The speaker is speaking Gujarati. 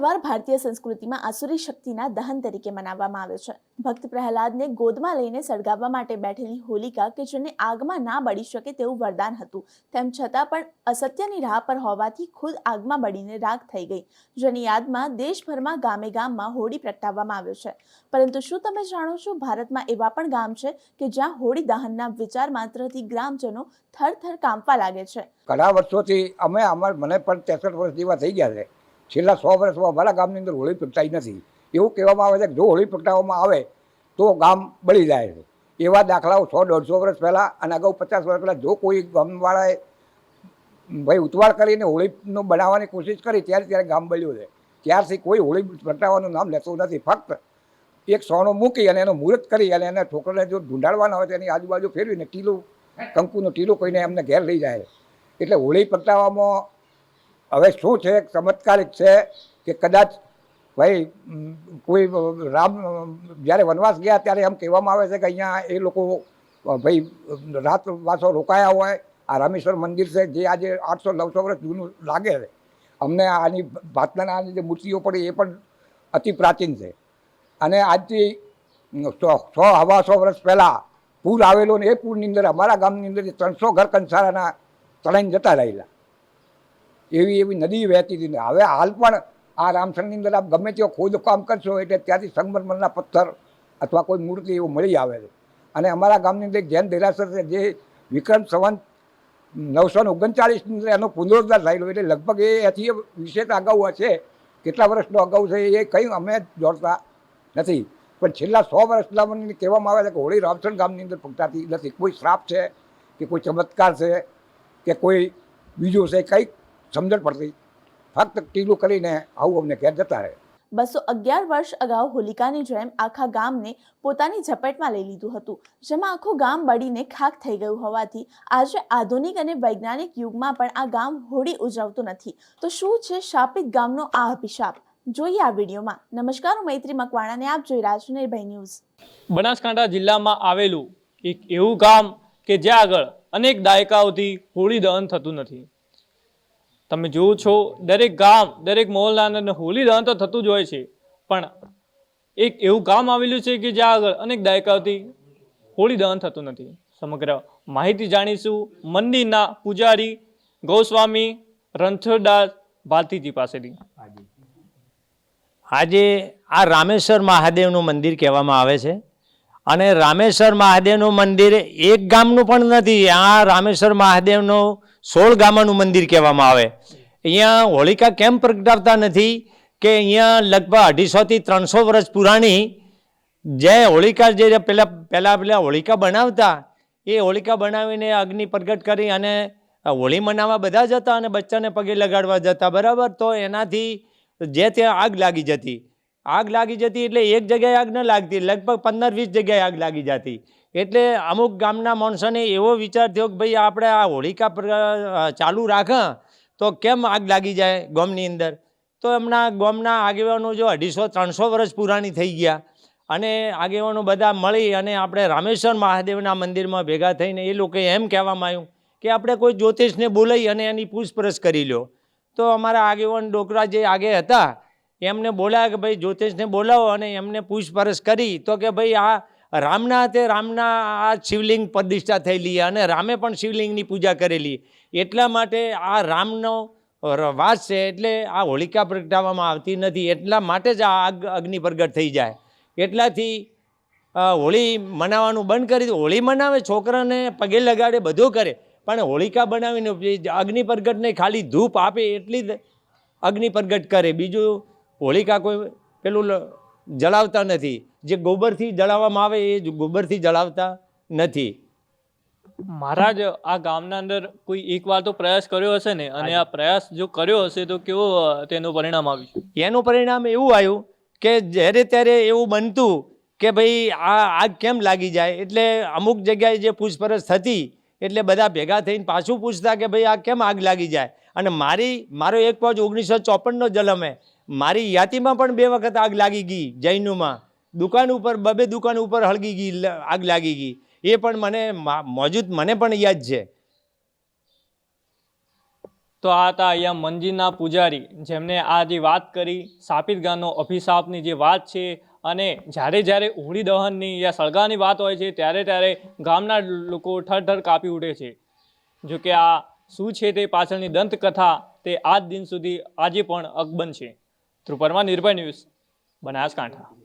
તહેવાર ભારતીય સંસ્કૃતિમાં આસુરી શક્તિના દહન તરીકે મનાવવામાં આવે છે. ભક્ત પ્રહલાદને ગોદમાં લઈને સળગાવવા માટે બેઠેલી હોલિકા કે જેને આગમાં ના બળી શકે તેવું વરદાન હતું. તેમ છતાં પણ અસત્યની રાહ પર હોવાથી ખુદ આગમાં બળીને રાખ થઈ ગઈ. જેની યાદમાં દેશભરમાં ગામે ગામમાં હોળી પ્રગટાવવામાં આવ્યો છે. પરંતુ શું તમે જાણો છો ભારતમાં એવા પણ ગામ છે કે જ્યાં હોળી દહનના વિચાર માત્રથી ગ્રામજનો થરથર કાંપવા લાગે છે? ઘણા વર્ષોથી અમે અમાર, મને પણ ત્રેસઠ વર્ષ જેવા થઈ ગયા છે. છેલ્લા સો વર્ષમાં અમારા ગામની અંદર હોળી પ્રગટાઈ નથી. એવું કહેવામાં આવે છે કે જો હોળી પ્રગટાવવામાં આવે તો ગામ બળી જાય છે. એવા દાખલાઓ સો દોઢસો વર્ષ પહેલાં અને અગાઉ પચાસ વર્ષ પહેલાં જો કોઈ ગામવાળાએ ભાઈ ઉતવાળ કરીને હોળીનો બનાવવાની કોશિશ કરી ત્યારે ત્યારે ગામ બળ્યું છે. ત્યારથી કોઈ હોળી પ્રગટાવવાનું નામ લેતું નથી. ફક્ત એક સોનો મૂકી અને એનું મુહૂર્ત કરી અને એને છોકરાને જો ઢૂંઢાડવાના હોય તો એની આજુબાજુ ફેરવીને ટીલું, કંકુનું ટીલું કોઈને એમને ઘેર લઈ જાય. એટલે હોળી પ્રગટાવવામાં હવે શું છે? ચમત્કારિક છે કે કદાચ ભાઈ કોઈ રામ જ્યારે વનવાસ ગયા ત્યારે એમ કહેવામાં આવે છે કે અહીંયા એ લોકો ભાઈ, રાત વાસો રોકાયા હોય. આ રામેશ્વર મંદિર છે, જે આજે આઠસો નવસો વર્ષ જૂનું લાગે છે. અમને આની ભાતનાની જે મૂર્તિઓ પડી એ પણ અતિ પ્રાચીન છે. અને આજથી સો સો વર્ષ પહેલાં પૂર આવેલો ને એ પૂરની અંદર અમારા ગામની અંદર ત્રણસો ઘર કંસારાના તણાઈને જતા રહેલા. એવી એવી નદી વહેતી હતી. હવે હાલ પણ આ રામસરની અંદર આપ ગમે તેઓ ખોદકામ કરશો એટલે ત્યાંથી સંગમરમરના પથ્થર અથવા કોઈ મૂર્તિ એવું મળી આવે છે. અને અમારા ગામની અંદર જૈન દેરાસર છે જે વિક્રમ સંવંત નવસો ને ઓગણચાળીસની અંદર એનો પુનરોદ્ધાર થયેલો એટલે લગભગ એ એથી વિશેષ અગાઉ હશે. કેટલા વર્ષનો અગાઉ છે એ કંઈ અમે જોડતા નથી. પણ છેલ્લા સો વર્ષના કહેવામાં આવે છે કે હોળી રામસણ ગામની અંદર પગતાતી નથી. કોઈ શ્રાપ છે કે કોઈ ચમત્કાર છે કે કોઈ બીજું છે? કંઈક સમજણ પડતી. ફક્ત ટીલું કરીને આવું અમને ઘેર જતા રહે. બસો અગિયાર વર્ષ અગાઉ હોલિકાની જેમ આખા ગામને પોતાની ઝપેટમાં લઈ લીધું હતું જેમાં આખું ગામ બળીને ખાક થઈ ગયું હોવાથી આજે આધુનિક અને વૈજ્ઞાનિક યુગમાં પણ આ ગામ હોળી ઉજવતું નથી. તો શું છે શાપિત ગામનો આ અભિશાપ? જોઈએ આ વિડીયોમાં. નમસ્કાર હું મૈત્રી મકવાણાને આપ જોઈ રહ્યા છો નિર્ભય ન્યૂઝ. બનાસકાંઠા જિલ્લામાં આવેલું એક એવું ગામ કે જ્યાં આગળ અનેક દાયકાઓથી હોળી દહન થતું નથી. તમે જુઓ છો, દરેક ગામ, દરેક મહોલ્લા અંદર હોળી દહન તો થતું જ હોય છે. પણ એક એવું ગામ આવેલું છે કે જ્યાં આગળ અનેક દાયકાઓથી હોળી દહન થતું નથી. સમગ્ર માહિતી જાણીશું. મંદિરના પૂજારી ગોસ્વામી રણછોડદાસ ભારતીજી પાસેથી. આજે આ રામેશ્વર મહાદેવનું મંદિર કહેવામાં આવે છે. અને રામેશ્વર મહાદેવનું મંદિર એક ગામનું પણ નથી. આ રામેશ્વર મહાદેવનું સોળ ગામાનું મંદિર કહેવામાં આવે. અહીંયા હોળિકા કેમ પ્રગટાવતા નથી કે અહીંયા લગભગ અઢીસોથી ત્રણસો વર્ષ પુરાણી જે હોળિકા જે પહેલાં પહેલાં પહેલાં હોળિકા બનાવતા, એ હોળિકા બનાવીને અગ્નિ પ્રગટ કરી અને હોળી મનાવવા બધા જતા અને બચ્ચાને પગે લગાડવા જતા. બરાબર? તો એનાથી જે ત્યાં આગ લાગી જતી. આગ લાગી જતી એટલે એક જગ્યાએ આગ ન લાગતી, લગભગ પંદર વીસ જગ્યાએ આગ લાગી જતી. એટલે અમુક ગામના માણસોને એવો વિચાર થયો કે ભાઈ આપણે આ હોળિકા ચાલુ રાખા, તો કેમ આગ લાગી જાય ગોમની અંદર? તો એમના ગોમના આગેવાનો જો અઢીસો, ત્રણસો વર્ષ પુરાણી થઈ ગયા અને આગેવાનો બધા મળી અને આપણે રામેશ્વર મહાદેવના મંદિરમાં ભેગા થઈને એ લોકોએ એમ કહેવામાં આવ્યું કે આપણે કોઈ જ્યોતિષને બોલાવી અને એની પૂછપરછ કરી લો તો અમારા આગેવાન ડોકરા જે આગે હતા, એમને બોલાયા કે ભાઈ જ્યોતિષને બોલાવો અને એમને પૂછપરછ કરી. તો કે ભાઈ આ રામના હાથે રામના આ શિવલિંગ પ્રતિષ્ઠા થયેલી અને રામે પણ શિવલિંગની પૂજા કરેલી. એટલા માટે આ રામનો વાસ છે એટલે આ હોળિકા પ્રગટાવવામાં આવતી નથી. એટલા માટે જ આ અગ્નિ પ્રગટ થઈ જાય. એટલાથી હોળી મનાવવાનું બંધ કરી દીધું હોળી મનાવે, છોકરાને પગે લગાડે, બધું કરે. પણ હોળિકા બનાવીને અગ્નિ પ્રગટને ખાલી ધૂપ આપે એટલી જ અગ્નિ પ્રગટ કરે. બીજું હોળિકા કોઈ પેલું જલાવતા નથી. જે ગોબરથી જળાવવામાં આવે એ જ ગોબરથી જળાવતા નથી. મહારાજ આ ગામના અંદર કોઈ એક વાર તો પ્રયાસ કર્યો હશે ને? અને આ પ્રયાસ જો કર્યો હશે તો કેવો તેનું પરિણામ આવ્યું? એનું પરિણામ એવું આવ્યું કે જ્યારે ત્યારે એવું બનતું કે ભાઈ આ આગ કેમ લાગી જાય? એટલે અમુક જગ્યાએ જે પૂછપરછ થતી એટલે બધા ભેગા થઈને પાછું પૂછતા કે ભાઈ આ કેમ આગ લાગી જાય? અને મારી મારો એક પાછ ઓગણીસો ચોપનનો જન્મ હે. મારી યાતિમાં પણ બે વખત આગ લાગી ગઈ જૈનુમાં. દુકાન ઉપર, બબે દુકાન ઉપર હળગી ગઈ આગ લાગી ગઈ. એ પણ મને મોજૂદ, મને પણ યાદ છે. તો આ હતા અહીંયા મંદિરના પૂજારી, જેમને આ જે વાત કરી, સાપિત ગામનો અભિશાપની જે વાત છે અને જ્યારે જ્યારે હોળી દહનની યા સળગાની વાત હોય છે, ત્યારે ત્યારે ગામના લોકો ઠર ઠર કાપી ઉઠે છે. જો કે આ શું છે તે પાછળની દંતકથા તે આજ દિન સુધી આજે પણ અકબંધ છે. ધ્રુપરમાં નિર્ભય ન્યૂઝ બનાસકાંઠા.